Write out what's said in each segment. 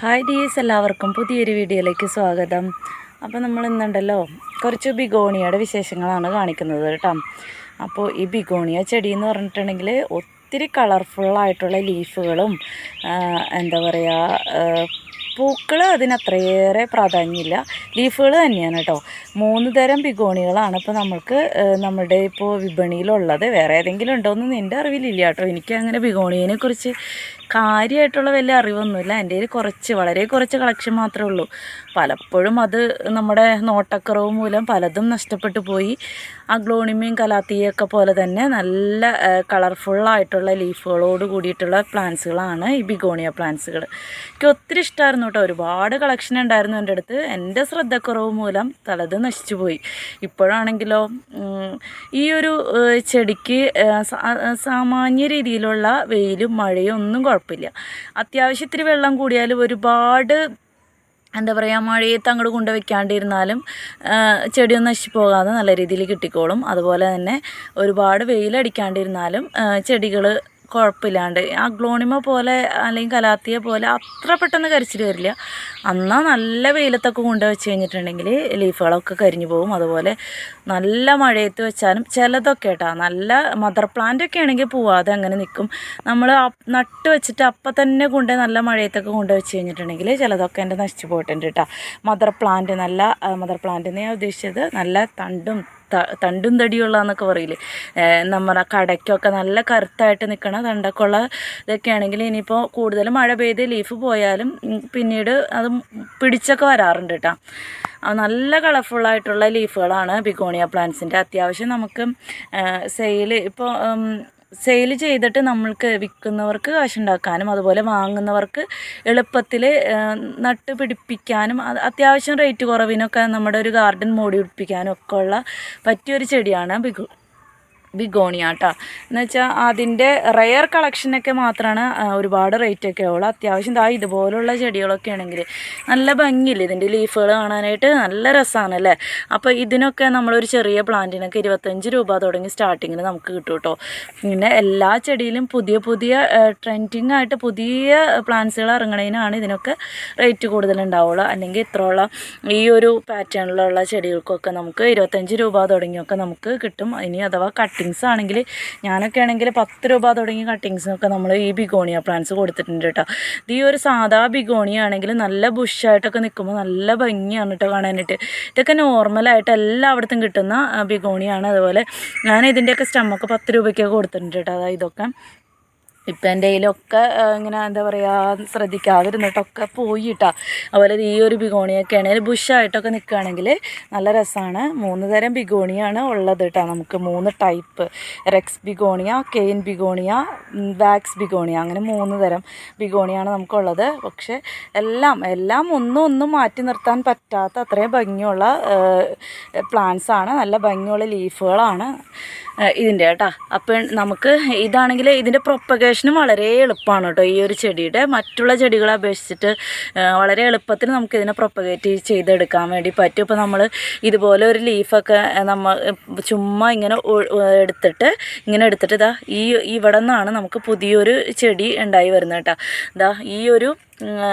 Hi ഡീസ് എല്ലാവർക്കും പുതിയൊരു വീഡിയോയിലേക്ക് സ്വാഗതം. അപ്പോൾ നമ്മൾ ഇന്നുണ്ടല്ലോ കുറച്ച് ബിഗോണിയയുടെ വിശേഷങ്ങളാണ് കാണിക്കുന്നത് കേട്ടോ. അപ്പോൾ ഈ ബിഗോണിയ ചെടി എന്ന് പറഞ്ഞിട്ടുണ്ടെങ്കിൽ ഒത്തിരി കളർഫുള്ളായിട്ടുള്ള ലീഫുകളും എന്താ പറയുക പൂക്കൾ അതിനത്രയേറെ പ്രാധാന്യമില്ല. ലീഫുകൾ തന്നെയാണ് കേട്ടോ. മൂന്ന് തരം ബിഗോണികളാണ് ഇപ്പോൾ നമ്മൾക്ക് നമ്മുടെ ഇപ്പോൾ വിപണിയിലുള്ളത്. വേറെ ഏതെങ്കിലും ഉണ്ടോയെന്ന് നിന്റെ അറിവിലില്ല കേട്ടോ. എനിക്ക് അങ്ങനെ ബിഗോണിയനെ കുറിച്ച് കാര്യമായിട്ടുള്ള വലിയ അറിവൊന്നുമില്ല. എന്റെ കയ്യിൽ കുറച്ച് വളരെ കുറച്ച് കളക്ഷൻ മാത്രമേ ഉള്ളൂ. പലപ്പോഴും അത് നമ്മുടെ നോട്ടക്കുറവ് മൂലം പലതും നഷ്ടപ്പെട്ടു പോയി. ആ ഗ്ലോണിമയും കലാത്തിയൊക്കെ പോലെ തന്നെ നല്ല കളർഫുള്ളായിട്ടുള്ള ലീഫുകളോട് കൂടിയിട്ടുള്ള പ്ലാന്റ്സുകളാണ് ഈ ബിഗോണിയ പ്ലാന്റ്സുകൾ എനിക്ക് ഒത്തിരി ഇഷ്ടമായിരുന്നു കേട്ടോ. ഒരുപാട് കളക്ഷൻ ഉണ്ടായിരുന്നു എന്റെ അടുത്ത്. എന്റെ ശ്രദ്ധക്കുറവ് മൂലം തലത് നശിച്ചു പോയി. ഇപ്പോഴാണെങ്കിലോ ഈ ഒരു ചെടിക്ക് സാമാന്യ രീതിയിലുള്ള വെയിലും മഴയും ഒന്നും കുഴപ്പമില്ല. അത്യാവശ്യം ഇത്തിരി വെള്ളം കൂടിയാലും ഒരുപാട് എന്താ പറയുക മഴയത്ത് അങ്ങോട്ട് കൊണ്ട് വെക്കാണ്ടിരുന്നാലും ചെടിയൊന്നും നശിച്ചു പോകാതെ നല്ല രീതിയിൽ കിട്ടിക്കോളും. അതുപോലെ തന്നെ ഒരുപാട് വെയിലടിക്കാണ്ടിരുന്നാലും ചെടികൾ കുഴപ്പമില്ലാണ്ട്. ആ ഗ്ലോണിമ പോലെ അല്ലെങ്കിൽ കലാത്തിയ പോലെ അത്ര പെട്ടെന്ന് കരിച്ചിൽ വരില്ല. എന്നാൽ നല്ല വെയിലത്തൊക്കെ കൊണ്ട് വെച്ച് കഴിഞ്ഞിട്ടുണ്ടെങ്കിൽ ലീഫുകളൊക്കെ കരിഞ്ഞു പോകും. അതുപോലെ നല്ല മഴയത്ത് വെച്ചാലും ചിലതൊക്കെ കേട്ടോ നല്ല മദർ പ്ലാന്റ് ഒക്കെ ആണെങ്കിൽ പോവാതെ അങ്ങനെ നിൽക്കും നമ്മൾ നട്ട് വെച്ചിട്ട് അപ്പം തന്നെ കൊണ്ട് നല്ല മഴയത്തൊക്കെ കൊണ്ട് വെച്ച് കഴിഞ്ഞിട്ടുണ്ടെങ്കിൽ ചിലതൊക്കെ എന്റെ നശിച്ചു പോയിട്ടുണ്ട് കേട്ടോ മദർ പ്ലാന്റ് നല്ല മദർ പ്ലാന്റ് ഉദ്ദേശിച്ചത് നല്ല തണ്ടും തണ്ടും തടിയുള്ള എന്നൊക്കെ പറയില്ലേ നമ്മുടെ കടയ്ക്കൊക്കെ നല്ല കറുത്തായിട്ട് നിൽക്കണ തണ്ടക്കുള്ള ഇതൊക്കെ ആണെങ്കിൽ ഇനിയിപ്പോൾ കൂടുതൽ മഴ പെയ്ത് ലീഫ് പോയാലും പിന്നീട് അത് പിടിച്ചൊക്കെ വരാറുണ്ട് കേട്ടോ നല്ല കളർഫുള്ളായിട്ടുള്ള ലീഫുകളാണ് ബിഗോണിയ പ്ലാന്റ്സിന്റെ അത്യാവശ്യം നമുക്ക് സെയിൽ ഇപ്പോൾ സെയിൽ ചെയ്തിട്ട് നമ്മൾക്ക് വിൽക്കുന്നവർക്ക് കാശുണ്ടാക്കാനും അതുപോലെ വാങ്ങുന്നവർക്ക് എളുപ്പത്തിൽ നട്ട് പിടിപ്പിക്കാനും അത്യാവശ്യം റേറ്റ് കുറവിനൊക്കെ നമ്മുടെ ഒരു ഗാർഡൻ മോടി പിടിപ്പിക്കാനും ഒക്കെ ഉള്ള പറ്റിയൊരു ചെടിയാണ് ബിഗോ. ബിഗോണിയ കേട്ടോ എന്ന് വെച്ചാൽ അതിന്റെ റെയർ കളക്ഷനൊക്കെ മാത്രമാണ് ഒരുപാട് റേറ്റ് ഒക്കെ ഉള്ളൂ. അത്യാവശ്യം ഇതാ ഇതുപോലുള്ള ചെടികളൊക്കെ ആണെങ്കിൽ നല്ല ഭംഗിയില്ല? ഇതിന്റെ ലീഫുകൾ കാണാനായിട്ട് നല്ല രസമാണ് അല്ലേ അപ്പോൾ ഇതിനൊക്കെ നമ്മളൊരു ചെറിയ പ്ലാന്റിനൊക്കെ ഇരുപത്തഞ്ച് രൂപ തുടങ്ങി സ്റ്റാർട്ടിങ്ങിന് നമുക്ക് കിട്ടും കേട്ടോ പിന്നെ എല്ലാ ചെടിയിലും പുതിയ പുതിയ ട്രെൻഡിങ് ആയിട്ട് പുതിയ പ്ലാന്റ്സുകൾ ഇറങ്ങണതിനാണ് ഇതിനൊക്കെ റേറ്റ് കൂടുതലുണ്ടാവുള്ളൂ. അല്ലെങ്കിൽ ഇത്രയുള്ള ഈ ഒരു പാറ്റേണിലുള്ള ചെടികൾക്കൊക്കെ നമുക്ക് ഇരുപത്തഞ്ച് രൂപ തുടങ്ങിയൊക്കെ നമുക്ക് കിട്ടും. ഇനി അഥവാ കട്ടിങ്സ് ആണെങ്കിൽ ഞാനൊക്കെ ആണെങ്കിൽ പത്ത് രൂപ തുടങ്ങി കട്ടിങ്സിനൊക്കെ നമ്മൾ ഈ ബിഗോണിയ പ്ലാന്റ്സ് കൊടുത്തിട്ടുണ്ട് കേട്ടോ. ഇത് ഈ ഒരു സാധാ ബിഗോണിയ ആണെങ്കിൽ നല്ല ബുഷായിട്ടൊക്കെ നിൽക്കുമ്പോൾ നല്ല ഭംഗിയാണ് കേട്ടോ കാണാനായിട്ട്. ഇതൊക്കെ നോർമലായിട്ട് എല്ലായിടത്തും കിട്ടുന്ന ബിഗോണിയാണ്. അതുപോലെ ഞാൻ ഇതിന്റെയൊക്കെ സ്റ്റമ്മൊക്കെ പത്ത് രൂപയ്ക്കൊക്കെ കൊടുത്തിട്ടുണ്ട് കേട്ടോ. അതായത് ഇതൊക്കെ. ഇപ്പം എന്റെ കയ്യിലൊക്കെ ഇങ്ങനെ എന്താ പറയുക ശ്രദ്ധിക്കാതിരുന്നിട്ടൊക്കെ പോയി കേട്ടോ അതുപോലെ ഈ ഒരു ബിഗോണിയൊക്കെ ആണെങ്കിൽ ബുഷായിട്ടൊക്കെ നിൽക്കുകയാണെങ്കിൽ നല്ല രസമാണ് മൂന്ന് തരം ബിഗോണിയാണ് ഉള്ളത് കേട്ടോ നമുക്ക് മൂന്ന് type. Rex begonia cane begonia wax begonia. അങ്ങനെ മൂന്ന് തരം ബിഗോണിയാണ് നമുക്കുള്ളത്. പക്ഷേ എല്ലാം എല്ലാം ഒന്നും ഒന്നും മാറ്റി നിർത്താൻ പറ്റാത്ത അത്രയും ഭംഗിയുള്ള പ്ലാന്റ്സ് ആണ് നല്ല ഭംഗിയുള്ള ലീഫുകളാണ് ഇതിന്റെ കേട്ടോ അപ്പം നമുക്ക് ഇതാണെങ്കിൽ ഇതിന്റെ പ്രൊപ്പഗേഷനും വളരെ എളുപ്പമാണ് കേട്ടോ ഈ ഒരു ചെടിയുടെ. മറ്റുള്ള ചെടികളെ അപേക്ഷിച്ചിട്ട് വളരെ എളുപ്പത്തിൽ നമുക്ക് ഇതിനെ പ്രൊപ്പഗേറ്റ് ചെയ്തെടുക്കാൻ വേണ്ടി പറ്റും. ഇപ്പോൾ നമ്മൾ ഇതുപോലെ ഒരു ലീഫൊക്കെ നമ്മൾ ചുമ്മാ ഇങ്ങനെ എടുത്തിട്ട് ഇങ്ങനെ എടുത്തിട്ട് ഇതാ ഈ ഇവിടെ നിന്നാണ് നമുക്ക് പുതിയൊരു ചെടി ഉണ്ടായി വരുന്നത് കേട്ടോ. ഇതാ ഈ ഒരു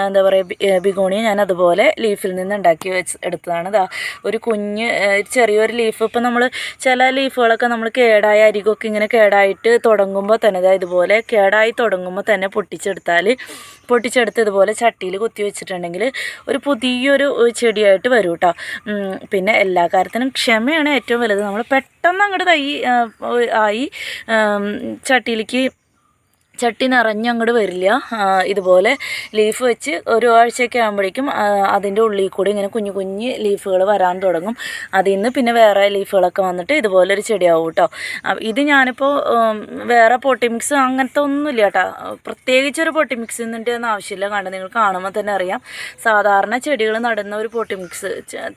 എന്താ പറയുക ബിഗോണിയ ഞാൻ അതുപോലെ ലീഫിൽ നിന്ന് ഉണ്ടാക്കി വെച്ച് എടുത്തതാണ്. ഇതാ ഒരു കുഞ്ഞ് ചെറിയൊരു ലീഫ്. ഇപ്പം നമ്മൾ ചില ലീഫുകളൊക്കെ നമ്മൾ കേടായ അരികൊക്കെ ഇങ്ങനെ കേടായിട്ട് തുടങ്ങുമ്പോൾ തന്നെ ഇതാ ഇതുപോലെ കേടായി തുടങ്ങുമ്പോൾ തന്നെ പൊട്ടിച്ചെടുത്താൽ പൊട്ടിച്ചെടുത്ത് ഇതുപോലെ ചട്ടിയിൽ കുത്തി വെച്ചിട്ടുണ്ടെങ്കിൽ ഒരു പുതിയൊരു ചെടിയായിട്ട് വരും കേട്ടോ. പിന്നെ എല്ലാ കാര്യത്തിനും ക്ഷമയാണ് ഏറ്റവും വലുത്. നമ്മൾ പെട്ടെന്ന് അങ്ങോട്ട് തൈ ആയി ചട്ടിയിലേക്ക് ചട്ടി നിറഞ്ഞ് അങ്ങോട്ട് വരില്ല ഇതുപോലെ ലീഫ് വെച്ച് ഒരു ആഴ്ചയൊക്കെ ആകുമ്പോഴേക്കും അതിന്റെ ഉള്ളിൽ കൂടി ഇങ്ങനെ കുഞ്ഞു കുഞ്ഞ് ലീഫുകൾ വരാൻ തുടങ്ങും. അതിൽ നിന്ന് പിന്നെ വേറെ ലീഫുകളൊക്കെ വന്നിട്ട് ഇതുപോലെ ഒരു ചെടിയാവും കേട്ടോ ഇത് ഞാനിപ്പോൾ വേറെ പൊട്ടി മിക്സ് അങ്ങനത്തെ ഒന്നുമില്ല കേട്ടോ പ്രത്യേകിച്ച് ഒരു പൊട്ടി മിക്സ് ഒന്നും ആവശ്യമില്ല. കണ്ട് നിങ്ങൾ കാണുമ്പോൾ തന്നെ അറിയാം. സാധാരണ ചെടികൾ നടുന്ന ഒരു പൊട്ടി മിക്സ്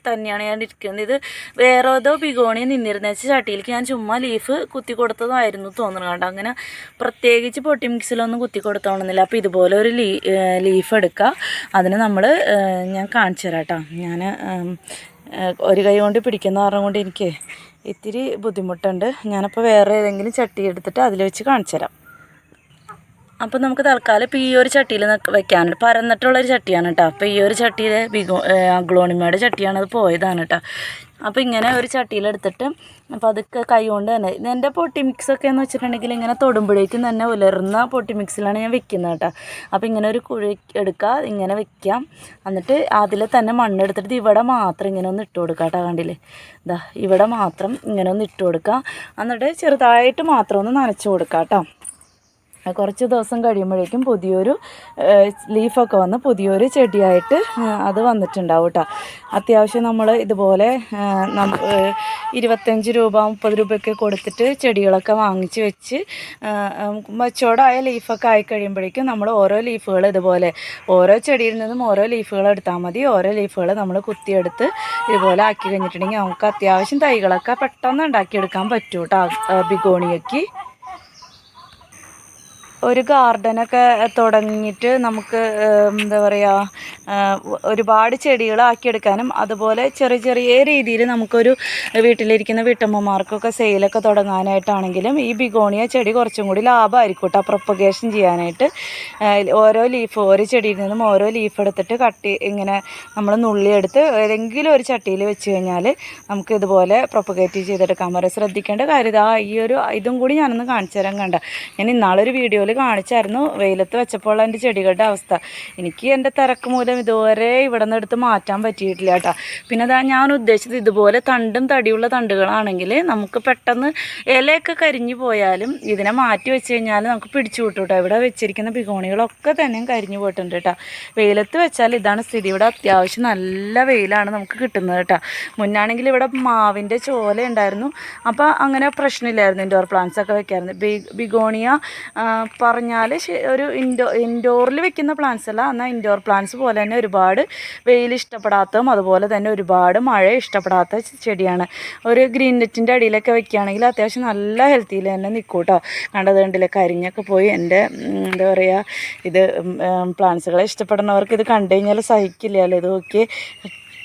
തന്നെയാണ് ഞാൻ ഇരിക്കുന്നത്. ഇത് വേറെ ഏതോ ബിഗോണി നിന്നിരുന്ന ചട്ടിയിലേക്ക് ഞാൻ ചുമ്മാ ലീഫ് കുത്തി കൊടുത്തതായിരുന്നു തോന്നുന്നു. കേട്ടോ അങ്ങനെ പ്രത്യേകിച്ച് പൊട്ടി മിക്സിലൊന്നും കുത്തി കൊടുത്തോണമെന്നില്ല അപ്പോൾ ഇതുപോലെ ഒരു ലീ ലീഫ് എടുക്കുക അതിന് നമ്മൾ ഞാൻ കാണിച്ചു തരാം കേട്ടോ ഞാൻ ഒരു കൈ കൊണ്ട് പിടിക്കുന്ന കാരണം കൊണ്ട് എനിക്ക് ഇത്തിരി ബുദ്ധിമുട്ടുണ്ട്. ഞാനപ്പോൾ വേറെ ഏതെങ്കിലും ചട്ടി എടുത്തിട്ട് അതിൽ വെച്ച് കാണിച്ചു തരാം അപ്പോൾ നമുക്ക് തൽക്കാലം ഇപ്പോൾ ഈ ഒരു ചട്ടിയിൽ വെക്കാനുണ്ട്. പരന്നിട്ടുള്ളൊരു ചട്ടിയാണ് കേട്ടോ അപ്പോൾ ഈ ഒരു ചട്ടിയിൽ ബിഗോ അഗ്ലോണിമയുടെ ചട്ടിയാണ് അത് പോയതാണ് കേട്ടോ അപ്പോൾ ഇങ്ങനെ ഒരു ചട്ടിയിലെടുത്തിട്ട് അപ്പോൾ അതൊക്കെ കൈ കൊണ്ട് തന്നെ എന്റെ പൊട്ടി മിക്സൊക്കെ എന്ന് വെച്ചിട്ടുണ്ടെങ്കിൽ ഇങ്ങനെ തൊടുമ്പോഴേക്കും തന്നെ ഉലർന്ന പൊട്ടി മിക്സിലാണ് ഞാൻ വെക്കുന്നത് കേട്ടോ അപ്പോൾ ഇങ്ങനെ ഒരു കുഴി എടുക്കുക ഇങ്ങനെ വെക്കാം. എന്നിട്ട് അതിൽ തന്നെ മണ്ണെടുത്തിട്ട് ഇവിടെ മാത്രം ഇങ്ങനെ ഒന്ന് ഇട്ട് കൊടുക്കുക കേട്ടോ കണ്ടില്ലേ? ഇതാ ഇവിടെ മാത്രം ഇങ്ങനെ ഒന്ന് ഇട്ട് കൊടുക്കുക എന്നിട്ട് ചെറുതായിട്ട് മാത്രം ഒന്ന് നനച്ച് കൊടുക്കുക കേട്ടോ കുറച്ച് ദിവസം കഴിയുമ്പോഴേക്കും പുതിയൊരു ലീഫൊക്കെ വന്ന് പുതിയൊരു ചെടിയായിട്ട് അത് വന്നിട്ടുണ്ടാവും കേട്ടോ അത്യാവശ്യം നമ്മൾ ഇതുപോലെ ഇരുപത്തഞ്ച് രൂപ മുപ്പത് രൂപയൊക്കെ കൊടുത്തിട്ട് ചെടികളൊക്കെ വാങ്ങിച്ച് വെച്ച് മച്ചോടായ ലീഫൊക്കെ ആയി കഴിയുമ്പോഴേക്കും നമ്മൾ ഓരോ ലീഫുകൾ ഇതുപോലെ ഓരോ ചെടിയിൽ നിന്നും ഓരോ ലീഫുകൾ എടുത്താൽ മതി. ഓരോ ലീഫുകൾ നമ്മൾ കുത്തിയെടുത്ത് ഇതുപോലെ ആക്കി കഴിഞ്ഞിട്ടുണ്ടെങ്കിൽ നമുക്ക് അത്യാവശ്യം തൈകളൊക്കെ പെട്ടെന്ന് ഉണ്ടാക്കിയെടുക്കാൻ പറ്റും കേട്ടോ ബിഗോണിയക്ക് ഒരു ഗാർഡനൊക്കെ തുടങ്ങിയിട്ട് നമുക്ക് എന്താ പറയുക ഒരുപാട് ചെടികളാക്കിയെടുക്കാനും അതുപോലെ ചെറിയ ചെറിയ രീതിയിൽ നമുക്കൊരു വീട്ടിലിരിക്കുന്ന വീട്ടമ്മമാർക്കൊക്കെ സെയിലൊക്കെ തുടങ്ങാനായിട്ടാണെങ്കിലും ഈ ബിഗോണിയ ചെടി കുറച്ചും കൂടി ലാഭമായിരിക്കും കേട്ടോ പ്രൊപ്പഗേഷൻ ചെയ്യാനായിട്ട്. ഓരോ ലീഫ് ഓരോ ചെടിയിൽ നിന്നും ഓരോ ലീഫ് എടുത്തിട്ട് കട്ടി ഇങ്ങനെ നമ്മൾ നുള്ളിയെടുത്ത് ഏതെങ്കിലും ഒരു ചട്ടിയിൽ വെച്ച് കഴിഞ്ഞാൽ നമുക്ക് ഇതുപോലെ പ്രൊപ്പഗേറ്റ് ചെയ്തെടുക്കാൻ വരെ ശ്രദ്ധിക്കേണ്ട കാര്യം ഇതാ ഈ ഒരു ഇതും കൂടി ഞാനൊന്ന് കാണിച്ചു തരാൻ കണ്ട? ഞാൻ ഇന്നാളൊരു വീഡിയോയിൽ കാണിച്ചായിരുന്നു. വെയിലത്ത് വെച്ചപ്പോൾ എന്റെ ചെടികളുടെ അവസ്ഥ. എനിക്ക് എന്റെ തിരക്ക് മൂലം ഇതുവരെ ഇവിടെ നിന്ന് എടുത്ത് മാറ്റാൻ പറ്റിയിട്ടില്ല കേട്ടോ. പിന്നെ അതാ ഞാൻ ഉദ്ദേശിച്ചത് ഇതുപോലെ തണ്ടും തടിയുള്ള തണ്ടുകളാണെങ്കിൽ നമുക്ക് പെട്ടെന്ന് ഇലയൊക്കെ കരിഞ്ഞു പോയാലും ഇതിനെ മാറ്റി വെച്ച് കഴിഞ്ഞാൽ നമുക്ക് പിടിച്ചു കിട്ടും ഇവിടെ വെച്ചിരിക്കുന്ന ബിഗോണികളൊക്കെ തന്നെ കരിഞ്ഞു പോയിട്ടുണ്ട് കേട്ടോ. വെയിലത്ത് വെച്ചാൽ ഇതാണ് സ്ഥിതി. ഇവിടെ അത്യാവശ്യം നല്ല വെയിലാണ് നമുക്ക് കിട്ടുന്നത് കേട്ടോ. മുന്നാണെങ്കിൽ ഇവിടെ മാവിന്റെ ചോല ഉണ്ടായിരുന്നു. അപ്പോൾ അങ്ങനെ പ്രശ്നമില്ലായിരുന്നു ഇൻഡോർ പ്ലാന്റ്സ് ഒക്കെ വെക്കാറുണ്ട്. ബിഗോണിയ പറഞ്ഞാൽ ഒരു ഇൻഡോ ഇൻഡോറിൽ വെക്കുന്ന പ്ലാന്റ്സ് അല്ല. എന്നാൽ ഇൻഡോർ പ്ലാന്റ്സ് പോലെ തന്നെ ഒരുപാട് വെയിൽ ഇഷ്ടപ്പെടാത്തതും അതുപോലെ തന്നെ ഒരുപാട് മഴ ഇഷ്ടപ്പെടാത്ത ചെടിയാണ്. ഒരു ഗ്രീൻ നെറ്റിന്റെ അടിയിലൊക്കെ വെക്കുകയാണെങ്കിൽ അത്യാവശ്യം നല്ല ഹെൽത്തിയിൽ തന്നെ നിൽക്കും കേട്ടോ കണ്ടത് കണ്ടില്ലേ? കരിഞ്ഞൊക്കെ പോയി എന്റെ എന്താ പറയുക ഇത് പ്ലാന്റ്സുകളെ ഇഷ്ടപ്പെടുന്നവർക്ക് ഇത് കണ്ടു കഴിഞ്ഞാൽ സഹിക്കില്ലല്ലോ ഇത് നോക്കി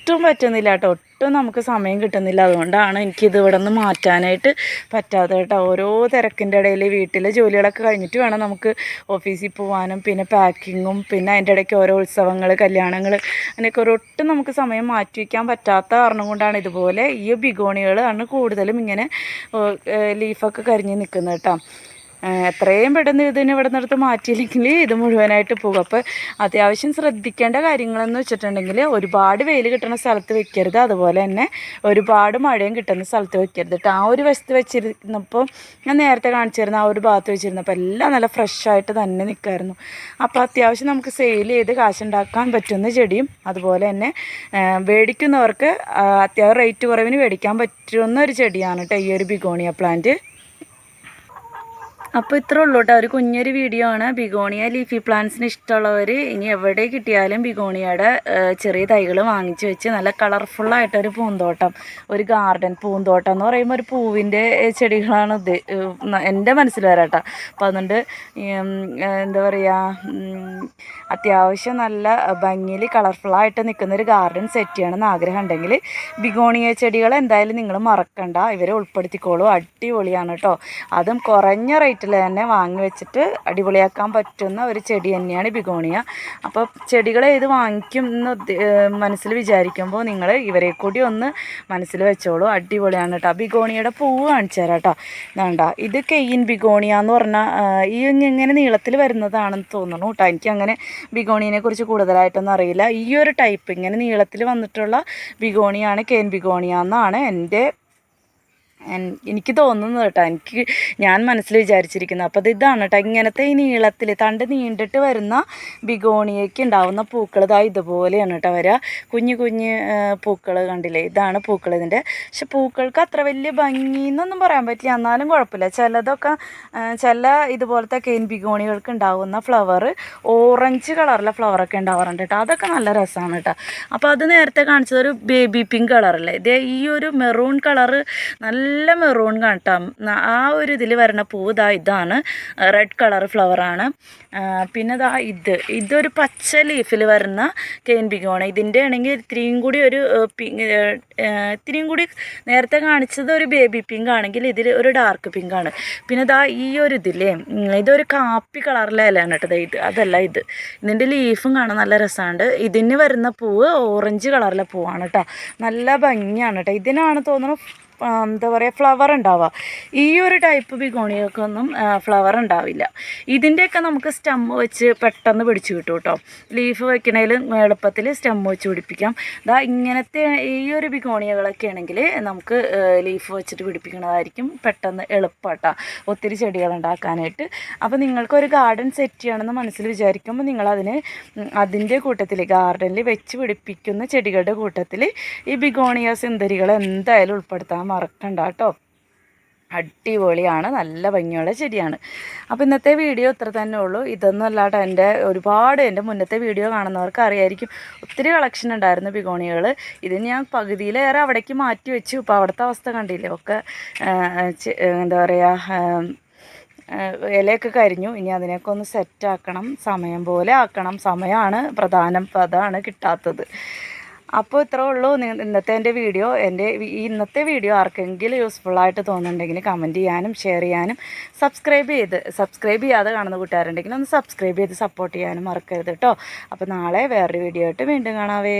ഒട്ടും പറ്റുന്നില്ല കേട്ടോ. ഒട്ടും നമുക്ക് സമയം കിട്ടുന്നില്ല. അതുകൊണ്ടാണ് എനിക്കിത് ഇവിടെ നിന്ന് മാറ്റാനായിട്ട് പറ്റാതെ കേട്ടോ. ഓരോ തിരക്കിന്റെ ഇടയിൽ വീട്ടിലെ ജോലികളൊക്കെ കഴിഞ്ഞിട്ട് വേണം നമുക്ക് ഓഫീസിൽ പോകാനും പിന്നെ പാക്കിങ്ങും പിന്നെ അതിന്റെ ഇടയ്ക്ക് ഓരോ ഉത്സവങ്ങൾ കല്യാണങ്ങൾ അങ്ങനെയൊക്കെ ഒരു ഒട്ടും നമുക്ക് സമയം മാറ്റി വയ്ക്കാൻ പറ്റാത്ത കാരണം കൊണ്ടാണ് ഇതുപോലെ ഈ ബിഗോണികളാണ് കൂടുതലും ഇങ്ങനെ ലീഫൊക്കെ കരിഞ്ഞ് നിൽക്കുന്നത് കേട്ടോ. എത്രയും പെട്ടെന്ന് ഇതിന് ഇവിടെ നിന്നെടുത്ത് മാറ്റിയില്ലെങ്കിൽ ഇത് മുഴുവനായിട്ട് പോകും. അപ്പോൾ അത്യാവശ്യം ശ്രദ്ധിക്കേണ്ട കാര്യങ്ങളെന്ന് വെച്ചിട്ടുണ്ടെങ്കിൽ ഒരുപാട് വെയിൽ കിട്ടുന്ന സ്ഥലത്ത് വെക്കരുത്. അതുപോലെ തന്നെ ഒരുപാട് മഴയും കിട്ടുന്ന സ്ഥലത്ത് വെക്കരുത് കേട്ടോ ആ ഒരു വശത്ത് വെച്ചിരുന്നപ്പോൾ ഞാൻ നേരത്തെ കാണിച്ചിരുന്ന ആ ഒരു ഭാഗത്ത് വെച്ചിരുന്നപ്പോൾ എല്ലാം നല്ല ഫ്രഷായിട്ട് തന്നെ നിൽക്കുമായിരുന്നു അപ്പോൾ അത്യാവശ്യം നമുക്ക് സെയിൽ ചെയ്ത് കാശുണ്ടാക്കാൻ പറ്റുന്ന ചെടിയും അതുപോലെ തന്നെ മേടിക്കുന്നവർക്ക് അത്യാവശ്യം റേറ്റ് കുറവിന് മേടിക്കാൻ പറ്റുന്ന ഒരു ചെടിയാണ് കേട്ടോ ഈ ഒരു ബിഗോണിയ പ്ലാന്റ് അപ്പോൾ ഇത്രേ ഉള്ളൂ കേട്ടോ. ഒരു കുഞ്ഞൊരു വീഡിയോ ആണ്. ബിഗോണിയ ലീഫി പ്ലാന്റ്സിന് ഇഷ്ടമുള്ളവർ ഇനി എവിടെ കിട്ടിയാലും ബിഗോണിയയുടെ ചെറിയ തൈകൾ വാങ്ങിച്ചു വെച്ച് നല്ല കളർഫുള്ളായിട്ടൊരു പൂന്തോട്ടം ഒരു ഗാർഡൻ പൂന്തോട്ടം എന്ന് പറയുമ്പോൾ ഒരു പൂവിന്റെ ചെടികളാണ് ഇത്. എന്റെ മനസ്സിൽ വരാട്ടോ അപ്പോൾ അതുകൊണ്ട് എന്താ പറയുക അത്യാവശ്യം നല്ല ഭംഗിയിൽ കളർഫുള്ളായിട്ട് നിൽക്കുന്ന ഒരു ഗാർഡൻ സെറ്റ് ചെയ്യണമെന്ന് ആഗ്രഹം ഉണ്ടെങ്കിൽ ബിഗോണിയ ചെടികൾ എന്തായാലും നിങ്ങൾ മറക്കണ്ട. ഇവരെ ഉൾപ്പെടുത്തിക്കോളൂ. അടിപൊളിയാണ് കേട്ടോ. അതും കുറഞ്ഞ റേറ്റിൽ തന്നെ വാങ്ങി വെച്ചിട്ട് അടിപൊളിയാക്കാൻ പറ്റുന്ന ഒരു ചെടി തന്നെയാണ് ബിഗോണിയ. അപ്പോൾ ചെടികളെ ഏത് വാങ്ങിക്കും എന്ന് മനസ്സിൽ വിചാരിക്കുമ്പോൾ നിങ്ങൾ ഇവരെ കൂടി ഒന്ന് മനസ്സിൽ വെച്ചോളൂ. അടിപൊളിയാണ് കേട്ടോ. ബിഗോണിയുടെ പൂവ് കാണിച്ചു തരാം കേട്ടോ. വേണ്ട ഇത് കെയ്യിൻ ബിഗോണിയ എന്ന് പറഞ്ഞാൽ ഈ ഇങ്ങനെ നീളത്തിൽ വരുന്നതാണെന്ന് തോന്നുന്നു കേട്ടോ. എനിക്ക് അങ്ങനെ ബിഗോണിയെ കുറിച്ച് കൂടുതലായിട്ടൊന്നും അറിയില്ല. ഈ ഒരു ടൈപ്പ് ഇങ്ങനെ നീളത്തിൽ വന്നിട്ടുള്ള ബിഗോണിയാണ് കെയിൻ ബിഗോണിയ എന്നാണ് എന്റെ എൻ- എനിക്ക് തോന്നുന്നു കേട്ടോ. എനിക്ക് ഞാൻ മനസ്സിൽ വിചാരിച്ചിരിക്കുന്നത് അപ്പോൾ അത് ഇതാണ് കേട്ടോ. ഇങ്ങനത്തെ ഈ നീളത്തിൽ തണ്ട് നീണ്ടിട്ട് വരുന്ന ബിഗോണിയയ്ക്ക് ഉണ്ടാവുന്ന പൂക്കൾ ഇതാ ഇതുപോലെയാണ് കേട്ടോ വരിക കുഞ്ഞു കുഞ്ഞ് പൂക്കൾ കണ്ടില്ലേ? ഇതാണ് പൂക്കൾ ഇതിന്റെ പക്ഷെ പൂക്കൾക്ക് അത്ര വലിയ ഭംഗി എന്നൊന്നും പറയാൻ പറ്റില്ല. എന്നാലും കുഴപ്പമില്ല. ചിലതൊക്കെ ചില ഇതുപോലത്തെ കെയിൻ ബിഗോണികൾക്ക് ഉണ്ടാവുന്ന ഫ്ലവർ ഓറഞ്ച് കളറിലെ ഫ്ലവറൊക്കെ ഉണ്ടാവാറുണ്ട് കേട്ടോ. അതൊക്കെ നല്ല രസമാണ് കേട്ടോ. അപ്പോൾ അത് നേരത്തെ കാണിച്ചത് ഒരു ബേബി പിങ്ക് കളറല്ലേ? ഇതേ ഈ ഒരു മെറൂൺ കളറ് നല്ല നല്ല മെറൂൺ കാണട്ടാം ആ ഒരു ഇതിൽ വരുന്ന പൂവ് ഇതാ ഇതാണ്. റെഡ് കളർ ഫ്ലവറാണ് പിന്നെ ഇതാ ഇത്. ഇതൊരു പച്ച ലീഫിൽ വരുന്ന കെയിൻ ബിഗോണ് ഇതിന്റെ ആണെങ്കിൽ ഇത്രയും കൂടി ഒരു പിങ്ക് ഇത്രയും കൂടി നേരത്തെ കാണിച്ചത് ഒരു ബേബി പിങ്ക് ആണെങ്കിൽ ഇതിൽ ഒരു ഡാർക്ക് പിങ്ക് ആണ്. പിന്നെ ഇതാ ഈ ഒരു ഇതില്ലേ ഇതൊരു കാപ്പി കളറിലെ ഇലയാണ് കേട്ടോ ദേ ഇത്. അതല്ല ഇത്. ഇതിന്റെ ലീഫും കാണാൻ നല്ല രസമുണ്ട് ഇതിന് വരുന്ന പൂവ് ഓറഞ്ച് കളറിലെ പൂവാണ് കേട്ടോ. നല്ല ഭംഗിയാണ് കേട്ടോ. ഇതിനാണ് തോന്നുന്നു ആ, എന്താ പറയുക ഫ്ലവർ ഉണ്ടാവുക ഈ ഒരു ടൈപ്പ് ബിഗോണിയൊക്കൊന്നും ഫ്ലവർ ഉണ്ടാവില്ല. ഇതിന്റെയൊക്കെ നമുക്ക് സ്റ്റെം വെച്ച് പെട്ടെന്ന് പിടിച്ചു കിട്ടും കേട്ടോ ലീഫ് വെക്കണേൽ എളുപ്പത്തിൽ സ്റ്റെം വെച്ച് പിടിപ്പിക്കാം. ദാ ഇങ്ങനത്തെ ഈ ഒരു ബിഗോണിയകളൊക്കെ ആണെങ്കിൽ നമുക്ക് ലീഫ് വെച്ചിട്ട് പിടിപ്പിക്കുന്നതായിരിക്കും പെട്ടെന്ന് എളുപ്പമാട്ടോ ഒത്തിരി ചെടികൾ ഉണ്ടാക്കാനായിട്ട്. അപ്പോൾ നിങ്ങൾക്കൊരു ഗാർഡൻ സെറ്റ് ചെയ്യണമെന്ന് മനസ്സിൽ വിചാരിക്കുമ്പോൾ നിങ്ങളതിന് അതിന്റെ കൂട്ടത്തിൽ ഗാർഡനിൽ വെച്ച് പിടിപ്പിക്കുന്ന ചെടികളുടെ കൂട്ടത്തിൽ ഈ ബിഗോണിയ സുന്ദരികൾ എന്തായാലും ഉൾപ്പെടുത്താൻ മറക്കണ്ട കേട്ടോ. അടിപൊളിയാണ് നല്ല ഭംഗിയുള്ള ചെടിയാണ്. അപ്പോൾ ഇന്നത്തെ വീഡിയോ ഇത്ര തന്നെ ഉള്ളൂ. ഇതൊന്നും എന്റെ ഒരുപാട് എന്റെ മുന്നത്തെ വീഡിയോ കാണുന്നവർക്ക് അറിയായിരിക്കും. ഒത്തിരി കളക്ഷൻ ഉണ്ടായിരുന്നു പിഗോണികൾ ഇത് ഞാൻ പകുതിയിലേറെ അവിടേക്ക് മാറ്റി വെച്ചു. ഇപ്പോൾ അവിടുത്തെ അവസ്ഥ കണ്ടില്ലേ? ഒക്കെ എന്താ പറയുക ഇലയൊക്കെ കരിഞ്ഞു. ഇനി അതിനൊക്കെ ഒന്ന് സെറ്റാക്കണം സമയം പോലെ ആക്കണം. സമയമാണ് പ്രധാനം. അതാണ് കിട്ടാത്തത്. അപ്പോൾ ഇത്രേ ഉള്ളൂ. ഇന്നത്തെ എന്റെ വീഡിയോ. എന്റെ ഈ ഇന്നത്തെ വീഡിയോ ആർക്കെങ്കിലും യൂസ്ഫുൾ ആയിട്ട് തോന്നുന്നുണ്ടെങ്കിൽ കമന്റ് ചെയ്യാനും ഷെയർ ചെയ്യാനും സബ്സ്ക്രൈബ് ചെയ്ത് സബ്സ്ക്രൈബ് ചെയ്യാതെ കാണുന്ന കൂട്ടുകാരുണ്ടെങ്കിൽ ഒന്ന് സബ്സ്ക്രൈബ് ചെയ്ത് സപ്പോർട്ട് ചെയ്യാനും മറക്കരുത് കേട്ടോ അപ്പോൾ നാളെ വേറൊരു വീഡിയോ ആയിട്ട് വീണ്ടും കാണാവേ.